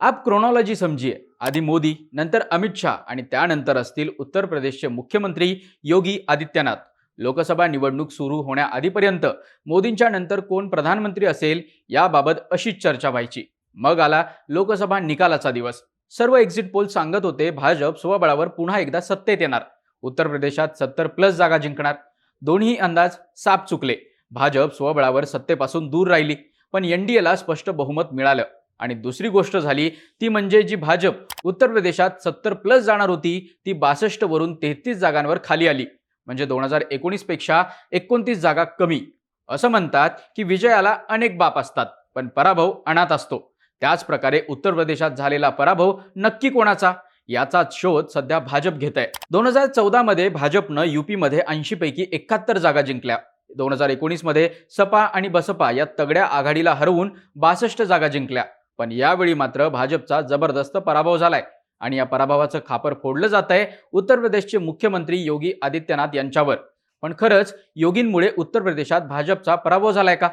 आप क्रोनॉलॉजी समजिए आधी मोदी नंतर अमित शाह आणि त्यानंतर असतील उत्तर प्रदेशचे मुख्यमंत्री योगी आदित्यनाथ. लोकसभा निवडणूक सुरू होण्याआधीपर्यंत मोदींच्या नंतर कोण प्रधानमंत्री असेल याबाबत अशीच चर्चा व्हायची. मग आला लोकसभा निकालाचा दिवस. सर्व एक्झिट पोल सांगत होते भाजप स्वबळावर पुन्हा एकदा सत्तेत येणार. उत्तर प्रदेशात सत्तर प्लस जागा जिंकणार. दोन्ही अंदाज साप चुकले. भाजप स्वबळावर सत्तेपासून दूर राहिली. पण एनडीएला स्पष्ट बहुमत मिळालं. आणि दुसरी गोष्ट झाली ती म्हणजे जी भाजप उत्तर प्रदेशात सत्तर प्लस जाणार होती ती बासष्ट वरून तेहतीस जागांवर खाली आली. म्हणजे दोन हजार एकोणीसपेक्षा एकोणतीस जागा कमी. असं म्हणतात की विजयाला अनेक बाप असतात पण पराभव अनाथ असतो. त्याच प्रकारे उत्तर प्रदेशात झालेला पराभव नक्की कोणाचा? याचाच शोध सध्या भाजप घेत आहे दोन हजार चौदामध्ये भाजपनं युपीमध्ये ऐंशीपैकी एकाहत्तर जागा जिंकल्या. दोन हजार एकोणीसमध्ये सपा आणि बसपा या तगड्या आघाडीला हरवून बासष्ट जागा जिंकल्या. पण यावेळी मात्र भाजपचा जबरदस्त पराभव झालाय. आणि या पराभवाचं खापर फोडलं जात आहे उत्तर प्रदेशचे मुख्यमंत्री योगी आदित्यनाथ यांच्यावर. पण खरंच योगींमुळे उत्तर प्रदेशात भाजपचा पराभव झालाय का?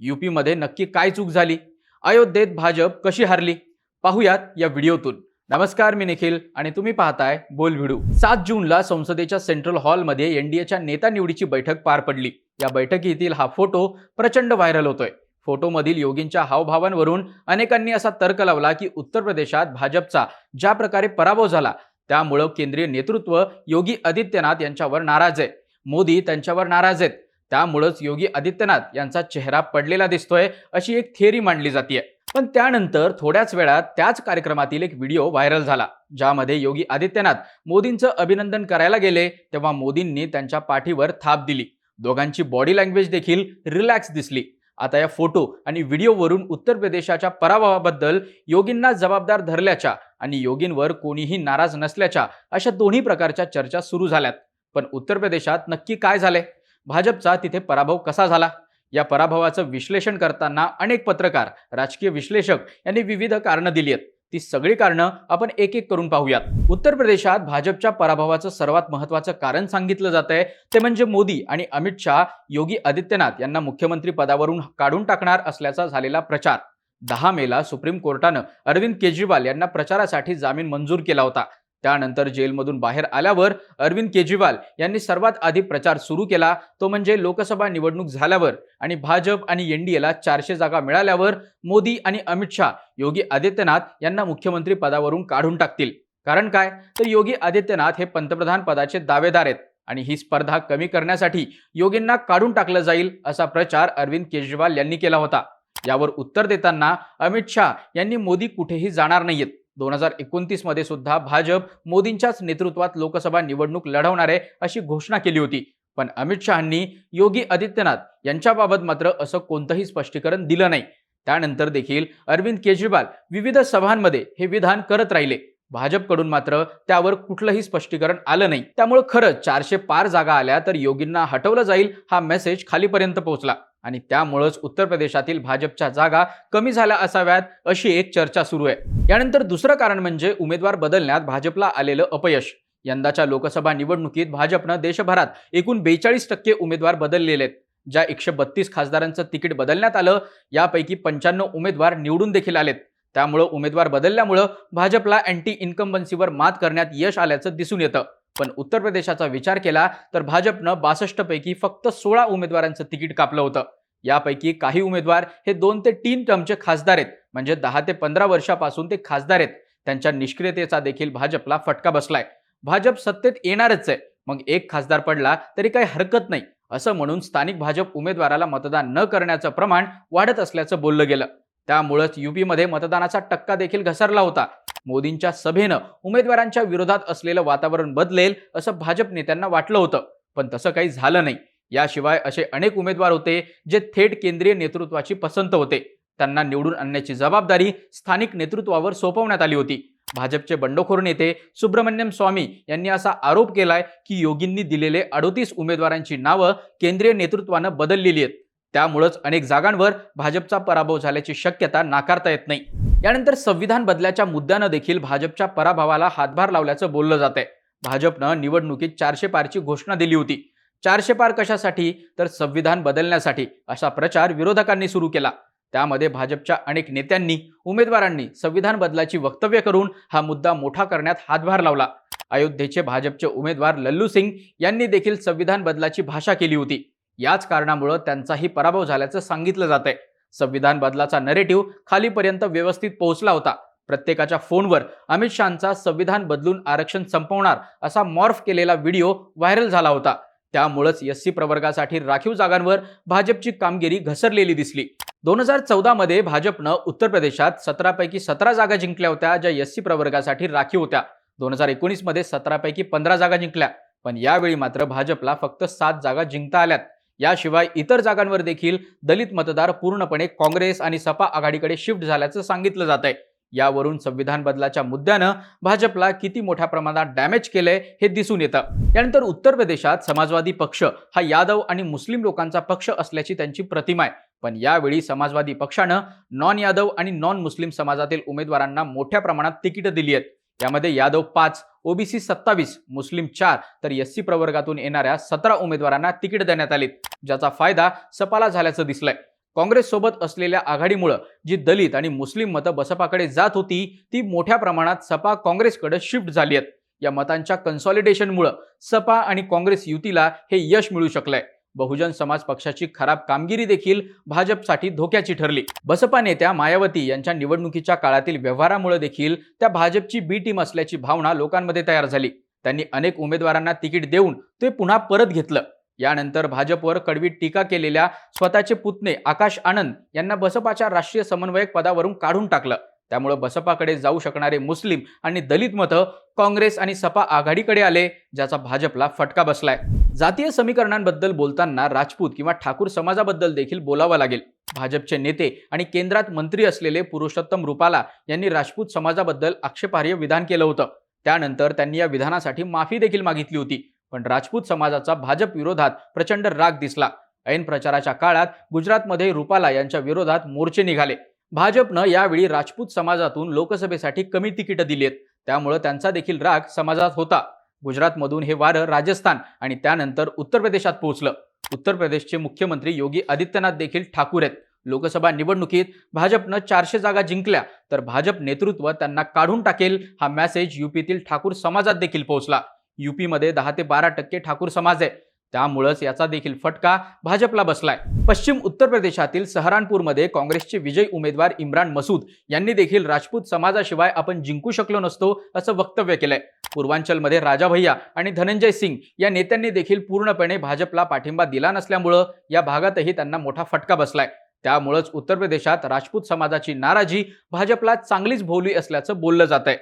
युपीमध्ये नक्की काय चूक झाली? अयोध्येत भाजप कशी हारली? पाहुयात या व्हिडिओतून. नमस्कार मी निखिल आणि तुम्ही पाहताय बोल व्हिडिओ सात जूनला संसदेच्या सेंट्रल हॉलमध्ये एनडीएच्या नेता निवडीची बैठक पार पडली. या बैठकीतील हा फोटो प्रचंड व्हायरल होतोय. फोटोमधील योगींच्या हावभावांवरून अनेकांनी असा तर्क लावला की उत्तर प्रदेशात भाजपचा ज्या प्रकारे पराभव झाला त्यामुळं केंद्रीय नेतृत्व योगी आदित्यनाथ यांच्यावर नाराज आहे. मोदी त्यांच्यावर नाराज आहेत. त्यामुळंच योगी आदित्यनाथ यांचा चेहरा पडलेला दिसतोय अशी एक थिअरी मांडली जाते पण त्यानंतर थोड्याच वेळात त्याच कार्यक्रमातील एक व्हिडिओ व्हायरल झाला ज्यामध्ये योगी आदित्यनाथ मोदींचं अभिनंदन करायला गेले तेव्हा मोदींनी त्यांच्या पाठीवर थाप दिली. दोघांची बॉडी लँग्वेज देखील रिलॅक्स दिसली. आता या फोटो आणि व्हिडिओवरून उत्तर प्रदेशाच्या पराभवाबद्दल योगींना जबाबदार धरल्याच्या आणि योगींवर कोणीही नाराज नसल्याच्या अशा दोन्ही प्रकारच्या चर्चा सुरू झाल्यात. पण उत्तर प्रदेशात नक्की काय झाले भाजपचा तिथे पराभव कसा झाला? या पराभवाचं विश्लेषण करताना अनेक पत्रकार राजकीय विश्लेषक यांनी विविध कारणं दिली आहेत. ती सगळी कारणं आपण एक एक करून पाहूयात. उत्तर प्रदेशात भाजपच्या पराभवाचं सर्वात महत्वाचं कारण सांगितलं जात आहे ते म्हणजे मोदी आणि अमित शहा योगी आदित्यनाथ यांना मुख्यमंत्री पदावरून काढून टाकणार असल्याचा झालेला प्रचार. दहा मेला सुप्रीम कोर्टानं अरविंद केजरीवाल यांना प्रचारासाठी जामीन मंजूर केला होता. त्यानंतर जेलमधून बाहेर आल्यावर अरविंद केजरीवाल यांनी सर्वात आधी प्रचार सुरू केला. तो म्हणजे लोकसभा निवडणूक झाल्यावर आणि भाजप आणि एनडीएला चारशे जागा मिळाल्यावर मोदी आणि अमित शहा योगी आदित्यनाथ यांना मुख्यमंत्री पदावरून काढून टाकतील. कारण काय? तर योगी आदित्यनाथ हे पंतप्रधान पदाचे दावेदार आहेत आणि ही स्पर्धा कमी करण्यासाठी योगींना काढून टाकलं जाईल असा प्रचार अरविंद केजरीवाल यांनी केला होता. यावर उत्तर देताना अमित शहा यांनी मोदी कुठेही जाणार नाहीयेत. दोन हजार एकोणतीसमध्ये सुद्धा भाजप मोदींच्याच नेतृत्वात लोकसभा निवडणूक लढवणार आहे अशी घोषणा केली होती. पण अमित शहानी योगी आदित्यनाथ यांच्याबाबत मात्र असं कोणतंही स्पष्टीकरण दिलं नाही. त्यानंतर देखील अरविंद केजरीवाल विविध सभांमध्ये हे विधान करत राहिले. भाजपकडून मात्र त्यावर कुठलंही स्पष्टीकरण आलं नाही. त्यामुळे खरंच चारशे पार जागा आल्या तर योगींना हटवलं जाईल हा मेसेज खालीपर्यंत पोहोचला. आणि त्यामुळंच उत्तर प्रदेशातील भाजपच्या जागा कमी झाल्या असाव्यात अशी एक चर्चा सुरू आहे. यानंतर दुसरं कारण म्हणजे उमेदवार बदलण्यात भाजपला आलेलं अपयश. यंदाच्या लोकसभा निवडणुकीत भाजपनं देशभरात एकूण बेचाळीस टक्के उमेदवार बदललेले आहेत. ज्या एकशे बत्तीस खासदारांचं तिकीट बदलण्यात आलं यापैकी पंच्याण्णव उमेदवार निवडून देखील आलेत. त्यामुळं उमेदवार बदलल्यामुळं भाजपला अँटी इन्कम्बन्सीवर मात करण्यात यश आल्याचं दिसून येतं. पण उत्तर प्रदेशाचा विचार केला तर भाजपनं बासष्ट पैकी फक्त सोळा उमेदवारांचं तिकीट कापलं होतं. यापैकी काही उमेदवार हे दोन ते तीन टर्मचे खासदार आहेत. म्हणजे दहा ते पंधरा वर्षापासून ते खासदार आहेत. त्यांच्या निष्क्रियतेचा देखील भाजपला फटका बसलाय. भाजप सत्तेत येणारच आहे. मग एक खासदार पडला तरी काही हरकत नाही. असं म्हणून स्थानिक भाजप उमेदवाराला मतदान न करण्याचं प्रमाण वाढत असल्याचं बोललं गेलं. त्यामुळंच युपीमध्ये मतदानाचा टक्का देखील घसरला होता. मोदींच्या सभेनं उमेदवारांच्या विरोधात असलेलं वातावरण बदलेल असं भाजप नेत्यांना वाटलं होतं पण तसं काही झालं नाही. याशिवाय असे अनेक उमेदवार होते जे थेट केंद्रीय नेतृत्वाची पसंत होते. त्यांना निवडून आणण्याची जबाबदारी स्थानिक नेतृत्वावर सोपवण्यात आली होती. भाजपचे बंडखोर नेते सुब्रमण्यम स्वामी यांनी असा आरोप केलाय की योगींनी दिलेले अडोतीस उमेदवारांची नावं केंद्रीय नेतृत्वानं बदललेली आहेत. त्यामुळंच अनेक जागांवर भाजपचा पराभव झाल्याची शक्यता नाकारता येत नाही. यानंतर संविधान बदलाच्या मुद्द्यानं देखील भाजपच्या पराभवाला हातभार लावल्याचं बोललं जात आहे भाजपनं निवडणुकीत चारशे पारची घोषणा दिली होती. चारशे पार कशासाठी? तर संविधान बदलण्यासाठी असा प्रचार विरोधकांनी सुरू केला. त्यामध्ये भाजपच्या अनेक नेत्यांनी उमेदवारांनी संविधान बदलाची वक्तव्य करून हा मुद्दा मोठा करण्यात हातभार लावला. अयोध्येचे भाजपचे उमेदवार लल्लू सिंग यांनी देखील संविधान बदलाची भाषा केली होती. याच कारणामुळं त्यांचाही पराभव झाल्याचं सांगितलं जात आहे संविधान बदलाचा नरेटिव्ह खालीपर्यंत व्यवस्थित पोहोचला होता. प्रत्येकाच्या फोनवर अमित शहाचा संविधान बदलून आरक्षण संपवणार असा मॉर्फ केलेला व्हिडिओ व्हायरल झाला होता. त्यामुळंच एस सी प्रवर्गासाठी राखीव जागांवर भाजपची कामगिरी घसरलेली दिसली. दोन हजार चौदामध्ये भाजपनं उत्तर प्रदेशात सतरापैकी सतरा जागा जिंकल्या होत्या ज्या एस सी प्रवर्गासाठी राखीव होत्या. दोन हजार एकोणीसमध्ये सतरापैकी पंधरा जागा जिंकल्या. पण यावेळी मात्र भाजपला फक्त सात जागा जिंकता आल्यात. याशिवाय इतर जागांवर देखील दलित मतदार पूर्णपणे काँग्रेस आणि सपा आघाडीकडे शिफ्ट झाल्याचं सांगितलं जात आहे. यावरून संविधान बदलाच्या मुद्द्यानं भाजपला किती मोठ्या प्रमाणात डॅमेज केलंय हे दिसून येतं. यानंतर उत्तर प्रदेशात समाजवादी पक्ष हा यादव आणि मुस्लिम लोकांचा पक्ष असल्याची त्यांची प्रतिमा आहे. पण यावेळी समाजवादी पक्षानं नॉन यादव आणि नॉन मुस्लिम समाजातील उमेदवारांना मोठ्या प्रमाणात तिकीटं दिली आहेत. यामध्ये यादव पाच ओबीसी सत्तावीस मुस्लिम चार तर एस सी प्रवर्गातून येणाऱ्या सतरा उमेदवारांना तिकीट देण्यात आली ज्याचा फायदा सपाला झाल्याचं दिसलंय. काँग्रेससोबत असलेल्या आघाडीमुळं जी दलित आणि मुस्लिम मतं बसपाकडे जात होती ती मोठ्या प्रमाणात सपा काँग्रेसकडे शिफ्ट झाली आहेत. या मतांच्या कन्सॉलिडेशनमुळं सपा आणि काँग्रेस युतीला हे यश मिळू शकलंय. बहुजन समाज पक्षाची खराब कामगिरी देखील भाजपसाठी धोक्याची ठरली. बसपा नेत्या मायावती यांच्या निवडणुकीच्या काळातील व्यवहारामुळे देखील त्या भाजपची बी टीम असल्याची भावना लोकांमध्ये तयार झाली. त्यांनी अनेक उमेदवारांना तिकीट देऊन ते पुन्हा परत घेतलं. यानंतर भाजपवर कडवी टीका केलेल्या स्वतःचे पुतणे आकाश आनंद यांना बसपाच्या राष्ट्रीय समन्वयक पदावरून काढून टाकलं. त्यामुळं बसपाकडे जाऊ शकणारे मुस्लिम आणि दलित मतं काँग्रेस आणि सपा आघाडीकडे आले ज्याचा भाजपला फटका बसलाय. जातीय समीकरणांबद्दल बोलताना राजपूत किंवा ठाकूर समाजाबद्दल देखील बोलावं लागेल. भाजपचे नेते आणि केंद्रात मंत्री असलेले पुरुषोत्तम रुपाला यांनी राजपूत समाजाबद्दल आक्षेपार्ह विधान केलं होतं. त्यानंतर त्यांनी या विधानासाठी माफी देखील मागितली होती. पण राजपूत समाजाचा भाजप विरोधात प्रचंड राग दिसला. ऐन प्रचाराच्या काळात गुजरातमध्ये रुपाला यांच्या विरोधात मोर्चे निघाले. भाजपनं यावेळी राजपूत समाजातून लोकसभेसाठी कमी तिकीटं दिली आहेत त्यामुळं त्यांचा देखील राग समाजात होता. गुजरातमधून हे वारं राजस्थान आणि त्यानंतर उत्तर प्रदेशात पोहोचलं. उत्तर प्रदेशचे मुख्यमंत्री योगी आदित्यनाथ देखील ठाकूर आहेत. लोकसभा निवडणुकीत भाजपनं चारशे जागा जिंकल्या तर भाजप नेतृत्व त्यांना काढून टाकेल हा मेसेज युपीतील ठाकूर समाजात देखील पोहोचला. युपीमध्ये दहा ते बारा टक्के ठाकूर समाज आहे. त्यामुळंच याचा देखील फटका भाजपला बसलाय. पश्चिम उत्तर प्रदेशातील सहारानपूरमध्ये काँग्रेसचे विजयी उमेदवार इम्रान मसूद यांनी देखील राजपूत समाजाशिवाय आपण जिंकू शकलो नसतो असं वक्तव्य केलंय. पूर्वांचलमध्ये राजा भैया आणि धनंजय सिंग या नेत्यांनी देखील पूर्णपणे भाजपला पाठिंबा दिला नसल्यामुळं या भागातही त्यांना मोठा फटका बसलाय. त्यामुळंच उत्तर प्रदेशात राजपूत समाजाची नाराजी भाजपला चांगलीच भोवली असल्याचं बोललं जात आहे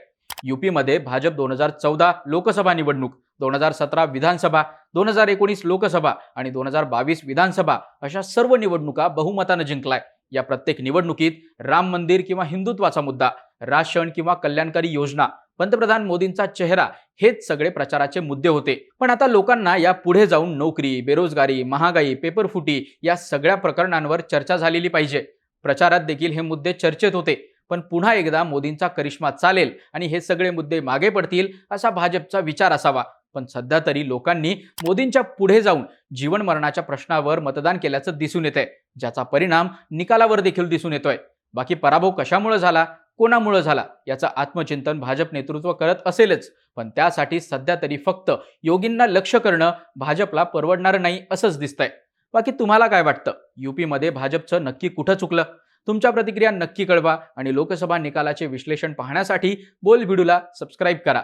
युपीमध्ये भाजप दोन हजार चौदा लोकसभा निवडणूक. दोन हजार सतरा विधानसभा दोन हजार एकोणीस लोकसभा आणि दोन हजार बावीस विधानसभा अशा सर्व निवडणुका बहुमतानं जिंकलाय. या प्रत्येक निवडणुकीत राम मंदिर किंवा हिंदुत्वाचा मुद्दा राशन किंवा कल्याणकारी योजना पंतप्रधान मोदींचा चेहरा हेच सगळे प्रचाराचे मुद्दे होते. पण आता लोकांना या पुढे जाऊन नोकरी बेरोजगारी महागाई पेपरफुटी या सगळ्या प्रकरणांवर चर्चा झालेली पाहिजे. प्रचारात देखील हे मुद्दे चर्चेत होते. पण पुन्हा एकदा मोदींचा करिश्मा चालेल आणि हे सगळे मुद्दे मागे पडतील असा भाजपचा विचार असावा. पण सध्या तरी लोकांनी मोदींच्या पुढे जाऊन जीवन मरणाच्या प्रश्नावर मतदान केल्याचं दिसून येत आहे ज्याचा परिणाम निकालावर देखील दिसून येतोय. बाकी पराभव कशामुळे झाला? कोणामुळे झाला? याचं आत्मचिंतन भाजप नेतृत्व करत असेलच. पण त्यासाठी सध्या तरी फक्त योगींना लक्ष करणं भाजपला परवडणारं नाही असंच दिसतंय. बाकी तुम्हाला काय वाटतं? युपीमध्ये भाजपचं नक्की कुठं चुकलं? तुमच्या प्रतिक्रिया नक्की कळवा आणि लोकसभा निकालाचे विश्लेषण पाहण्यासाठी बोल व्हिडिओला सबस्क्राईब करा.